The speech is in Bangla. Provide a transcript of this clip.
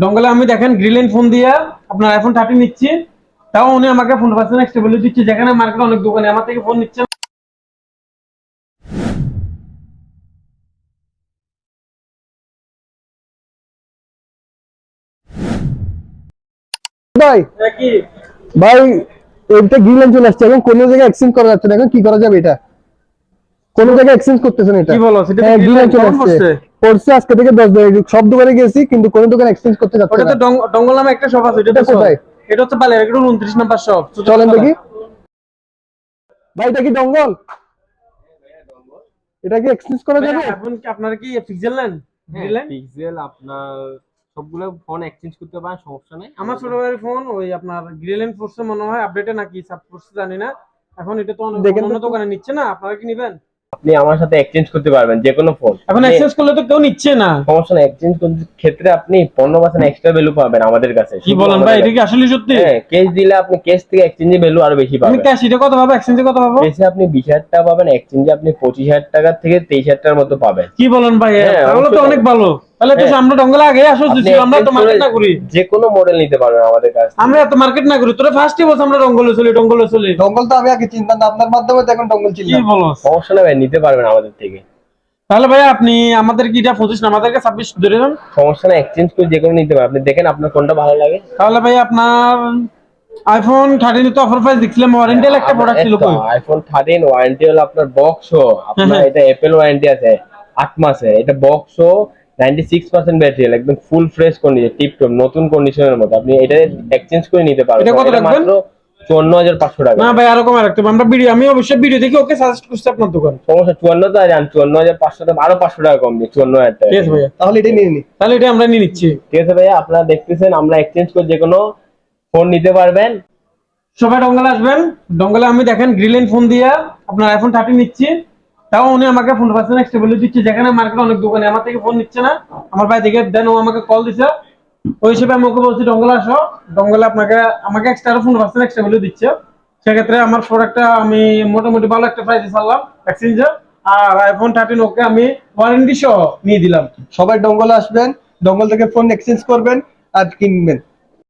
ডঙ্গলে আমি দেখেন গ্রিলেন ফোন দিয়ে আপনার আইফোন থার্টি নিচ্ছি। তাও উনি আমাকে ফোন পার্সেন্ট ভ্যালু দিচ্ছে। যেখানে মার্কেট অনেক দোকানে আমার থেকে ফোন নিচ্ছে ভাই কি? ভাই এটা গ্রিলেন চলে আসছে। এখন কোনো জায়গায় এক্সচেঞ্জ করা যাচ্ছে না। এখন কি করা যাবে এটা? কোন জায়গায় এক্সচেঞ্জ করতেছেন এটা। কি বলো, সেটা তো হ্যাঁ গ্রিলেন চলে আসছে। করছে? আজকে থেকে দশ দিন। সব দোকানে গেছি কিন্তু কোন দোকানে এক্সচেঞ্জ করতে যাচ্ছে ওটা তো ডঙ্গল নামে একটা শপ আছে এটা এটা তো shop। কোথায়? এটা হচ্ছে নাম্বার শপ চলেন দেখি। ভাই এটা কি ডঙ্গল? এটা কি এক্সচেঞ্জ করা যাবে? এখন কি আপনারা কি পিক্সেল নেন? হ্যাঁ, পিক্সেল আপনার সবগুলো ফোন এক্সচেঞ্জ করতে পারেন সমস্যা নেই। আমার ছোট ভাইয়ের ফোন ওই আপনার গ্রিলেন ফোর্সে মনে হয় আপডেটে নাকি সাব ফোর্সে জানি না। এখন এটা তো। অন্য দোকানে নিচ্ছে না আপনারা কি নেবেন? আপনি আমার সাথে এক্সচেঞ্জ করতে পারবেন যে কোনো ফোন এখন এক্সচেঞ্জ করলে তো কেউ নিচ্ছে না। সমস্যা নেই এক্সচেঞ্জ ক্ষেত্রে আপনি পনেরো পার্সেন্ট এক্সট্রা ভ্যালু পাবেন আমাদের কাছে। কি বলেন ভাই এটা কি আসলে সত্যি? হ্যাঁ কেস দিলে আপনি কেস থেকে এক্সচেঞ্জে ভ্যালু আরও বেশি পাবেন। ক্যাশ এটা কত পাবো? এক্সচেঞ্জে কত পাবো? কেসে আপনি বিশ হাজার টাকা পাবেন এক্সচেঞ্জে আপনি পঁচিশ হাজার টাকা থেকে তেইশ হাজার টাকার মতো পাবেন। কি বলেন ভাই হ্যাঁ, তাহলে তো অনেক ভালো। তাহলে তো হ্যাঁ। আমরা ডঙ্গলে আগে আসো দিছি, আমরা তো মার্কেট না করি। যে কোনো মডেল নিতে পারবেন আমাদের কাছে আমরা এত মার্কেট না করি তোরা ফার্স্টে বলছ আমরা ডঙ্গলে চলি ডঙ্গলে চলি। ডঙ্গল তো আমি আগে চিনতাম না আপনার মাধ্যমে তো এখন ডঙ্গল কি বলো সমস্যা নেই ভাই নিতে পারবেন আমাদের থেকে। তাহলে ভাই আপনি আমাদের কি এটা পঁচিশ না আমাদেরকে ছাব্বিশ ধরে দেন সমস্যা নেই এক্সচেঞ্জ করে যে কোনো নিতে পারেন আপনি দেখেন আপনার কোনটা ভালো লাগে। তাহলে ভাই আপনার আইফোন থার্টিন তো অফার প্রাইস দেখছিলাম ওয়ারেন্টি একটা প্রোডাক্ট ছিল কই? আইফোন থার্টিন ওয়ারেন্টি হলো আপনার বক্স আপনার হ্যাঁ। এটা অ্যাপেল ওয়ারেন্টি আছে আট মাসের। এটা box ninety six percent battery একদম ফুল ফ্রেশ কন্ডিশন টিপটপ নতুন কন্ডিশনের মতো। আপনি এটা এক্সচেঞ্জ করে নিতে পারবেন। এটা এটা? মাত্র চুয়ান্ন হাজার পাঁচশো টাকা। না ভাই আরও রাখতে আমরা ভিডিও আমি অবশ্যই ভিডিও দেখে ওকে সাজেস্ট করছি আপনার দোকান। সমস্যা চুয়ান্ন তো জান চুয়ান্ন হাজার পাঁচশো টাকা আরও পাঁচশো টাকা কম দিই চুয়ান্ন হাজার টাকা। ঠিক আছে ভাইয়া। তাহলে এটাই নিয়ে নি। তাহলে এটা আমরা নিয়ে নিচ্ছি। ঠিক আছে ভাইয়া আপনারা দেখতেছেন আমরা এক্সচেঞ্জ করে যে কোনো ফোন নিতে পারবেন। সবাই ডঙ্গলে আসবেন। ডঙ্গলে আমি দেখেন গ্রিলেন ফোন দিয়ে আপনার আইফোন থার্টি নিচ্ছি। তাও উনি আমাকে ফোন পার্সেন্ট এক্সট্রা ভ্যালু দিচ্ছে, যেখানে মার্কেটে অনেক দোকানে, আমার থেকে ফোন নিচ্ছে না। আমার ভাই থেকে দেন, ও আমাকে কল দিছে। ওই হিসেবে আমি ওকে বলছি ডঙ্গলে আসো। ডঙ্গলে আপনাকে, আমাকে এক্সট্রা ফোন পার্সেন্ট এক্সট্রা দিচ্ছে। সেক্ষেত্রে আমার প্রোডাক্টটা আমি মোটামুটি ভালো একটা প্রাইসে ছাড়লাম এক্সচেঞ্জে আর আইফোন থার্টিন ওকে আমি ওয়ারেন্টি সহ নিয়ে দিলাম। সবাই ডঙ্গলে আসবেন ডঙ্গল থেকে ফোন এক্সচেঞ্জ করবেন আর কিনবেন।